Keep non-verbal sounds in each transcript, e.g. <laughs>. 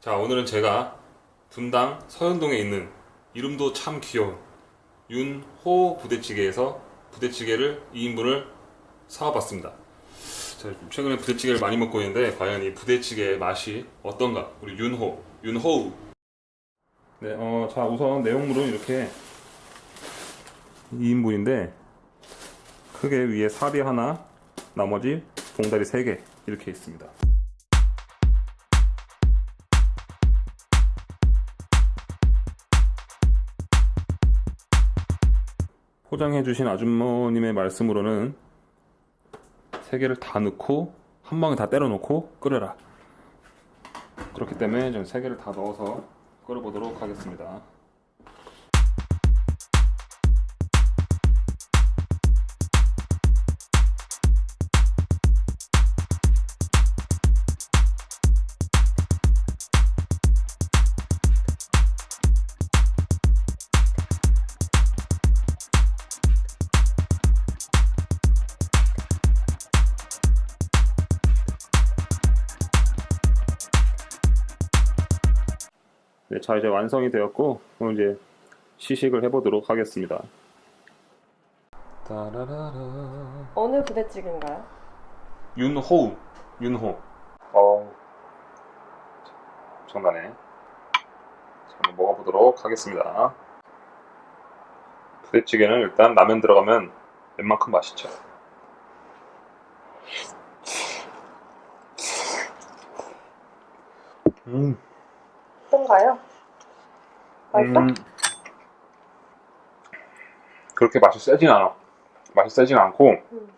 자, 오늘은 제가 분당 서현동에 있는 이름도 참 귀여운 윤호 부대찌개에서 부대찌개를 2인분을 사와봤습니다. 자, 최근에 부대찌개를 많이 먹고 있는데 과연 이 부대찌개의 맛이 어떤가? 우리 윤호, 윤호우. 네, 어, 자, 우선 내용물은 이렇게 2인분인데 크게 위에 사리 하나, 나머지 봉다리 3개 이렇게 있습니다. 포장해주신 아주머님의 말씀으로는 세 개를 다 넣고 한 방에 다 때려 넣고 끓여라. 그렇기 때문에 좀세 개를 다 넣어서 끓여보도록 하겠습니다. 네, 자 이제 완성이 되었고 그럼 이제 시식을 해보도록 하겠습니다. 따라라라. 어느 부대찌개인가요? 윤호, 윤호. 어, 장난해. 자, 한번 먹어보도록 하겠습니다. 부대찌개는 일단 라면 들어가면 웬만큼 맛있죠. 음. 어떤가요? 맛있어? 음, 그렇게 맛이 세진 않아. 맛이 세진 않고, 음.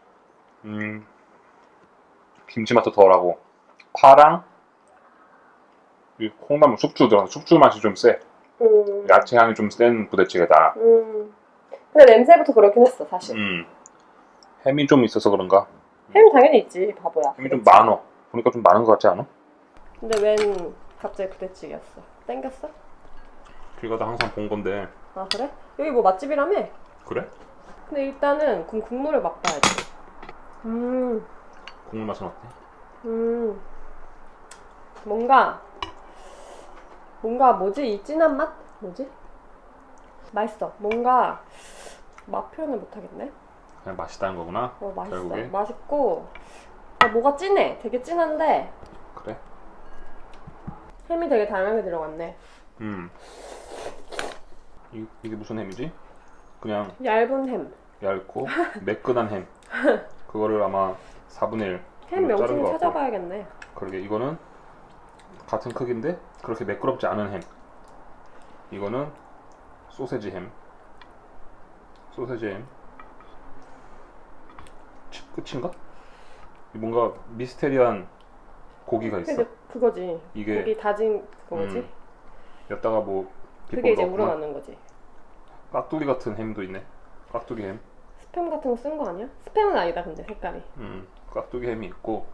음, 김치 맛도 덜하고, 파랑, 이 콩나물 숙주 들어간 숙주 맛이 좀 세. 음. 야채 향이 좀 센 부대찌개다. 음. 근데 냄새부터 그렇긴 했어, 사실. 음, 햄이 좀 있어서 그런가? 햄 당연히 있지, 바보야. 햄이 좀 많어. 보니까 좀 많은 것 같지 않아? 근데 웬 갑자기 부대찌개였어? 땡겼어? 길 가다 항상 본 건데. 아, 그래? 여기 뭐 맛집이라며? 그래? 근데 일단은 그럼 국물을 맛봐야지. 음, 국물 맛은 어때? 음. 뭔가, 뭔가 뭐지? 이 진한 맛? 뭐지? 맛있어. 뭔가, 맛 표현을 못하겠네? 그냥 맛있다는 거구나. 어, 맛있어. 결국에? 맛있고, 아, 뭐가 진해. 되게 진한데, 그래? 햄이 되게 다양하게 들어갔네. 음. 이, 이게 무슨 햄이지? 그냥 얇은 햄. 얇고 <laughs> 매끈한 햄. 그거를 아마 4분의 1. 햄 이거 자른 명칭 것 같고. 찾아봐야겠네. 그러게 이거는 같은 크기인데 그렇게 매끄럽지 않은 햄. 이거는 소세지 햄. 소세지 햄. 치- 끝인가? 뭔가 미스테리한 고기가 있어. 그거지. 이게 고기 다진 그거지. 음, 여기다가 뭐 그게 이제 비법 넣었구나. 우러나는 거지. 깍두기 같은 햄도 있네. 깍두기 햄. 스팸 같은 거 쓴 거 아니야? 스팸은 아니다 근데 색깔이. 음, 깍두기 햄이 있고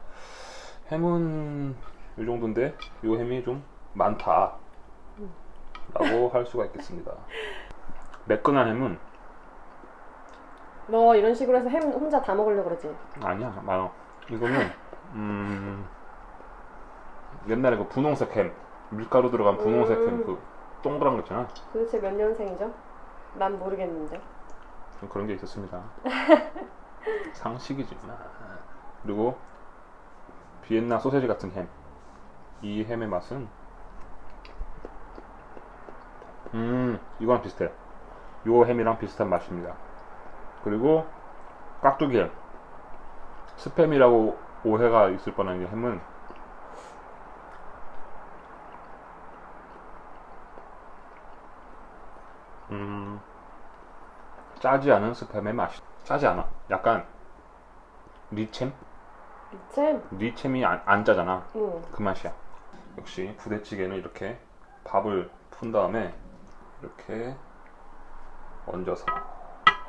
햄은 이 정도인데 이 햄이 좀 많다 라고 할 수가 있겠습니다 매끈한 햄은 너 이런 식으로 해서 햄 혼자 다 먹으려고 그러지. 아니야 많아 이거는 음, 옛날에 그 분홍색 햄 밀가루 들어간 분홍색 음. 햄그 동그란 거 있잖아. 도대체 몇 년생이죠? 난 모르겠는데. 좀 그런 게 있었습니다. <laughs> 상식이지. 그리고 비엔나 소세지 같은 햄. 이 햄의 맛은? 음 이거랑 비슷해. 요 햄이랑 비슷한 맛입니다. 그리고 깍두기 햄. 스팸이라고 오해가 있을 뻔한 이 햄은 짜지 않은 스팸의 맛이 짜지 않아 약간 리챔? 미첼? 리챔이 안, 안 짜잖아 응. 그 맛이야. 역시 부대찌개는 이렇게 밥을 푼 다음에 이렇게 얹어서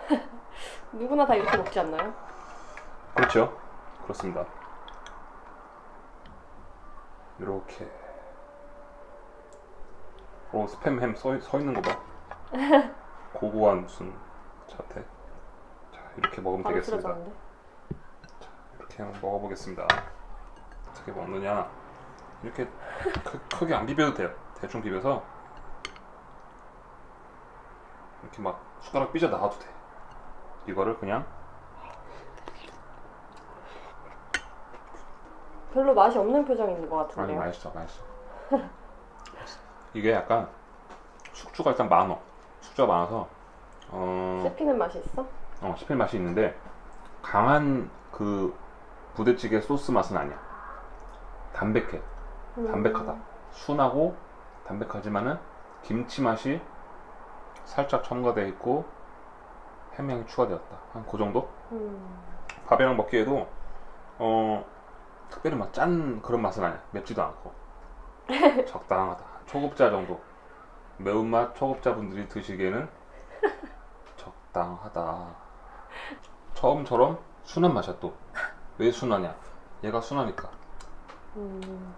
<laughs> 누구나 다 이렇게 먹지 않나요? 그렇죠? 그렇습니다. 이렇게 어 스팸 햄 서, 서 있는 거 봐. <laughs> 고고한 무슨 자태. 자 이렇게 먹으면 바로 되겠습니다. 쓰러졌는데. 자, 이렇게 한번 먹어보겠습니다. 어떻게 먹느냐? 이렇게 크, 크게 안 비벼도 돼요. 대충 비벼서 이렇게 막 숟가락 삐져 나와도 돼. 이거를 그냥 별로 맛이 없는 표정인 것 아니 같은데요. 맛있어 맛있어. 이게 약간 숙주가 일단 많어. 숙주가 많아서 어, 씹히는 맛이 있어? 어 씹힐 맛이 있는데 강한 그 부대찌개 소스 맛은 아니야. 담백해. 음. 담백하다. 순하고 담백하지만은 김치 맛이 살짝 첨가되어 있고 햄향이 추가되었다. 한 그 정도? 음. 밥이랑 먹기에도 어 특별히 막 짠 그런 맛은 아니야. 맵지도 않고 <laughs> 적당하다. 초급자 정도. 매운맛 초급자 분들이 드시기에는 적당하다. 처음처럼 순한 맛이야 또. 왜 순하냐? 얘가 순하니까. 음.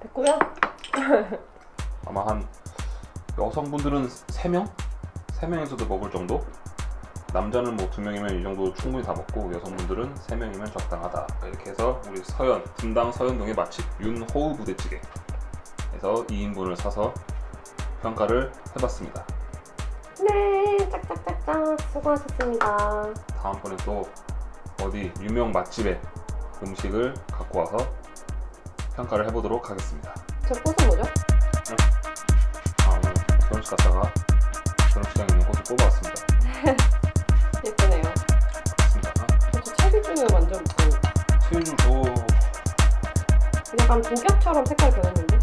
됐고요. 아마 한 여성분들은 3명? 3명에서도 먹을 정도? 남자는 뭐 2명이면 이 정도 충분히 다 먹고 여성분들은 3명이면 적당하다 이렇게 해서 우리 서현, 분당 서현동의 맛집 윤호우 부대찌개 에서 2인분을 사서 평가를 해봤습니다 네, 짝짝짝짝 수고하셨습니다. 다음번에 또 어디 유명 맛집의 음식을 갖고 와서 평가를 해보도록 하겠습니다 저 꽃은 뭐죠? 아 오늘 결혼식 갔다가 결혼식장에 있는 꽃을 뽑아왔습니다 <laughs> 예쁘네요. 맞습니다 저 중에 완전 그 체온좀 줘 약간 동격처럼 색깔 변했는데.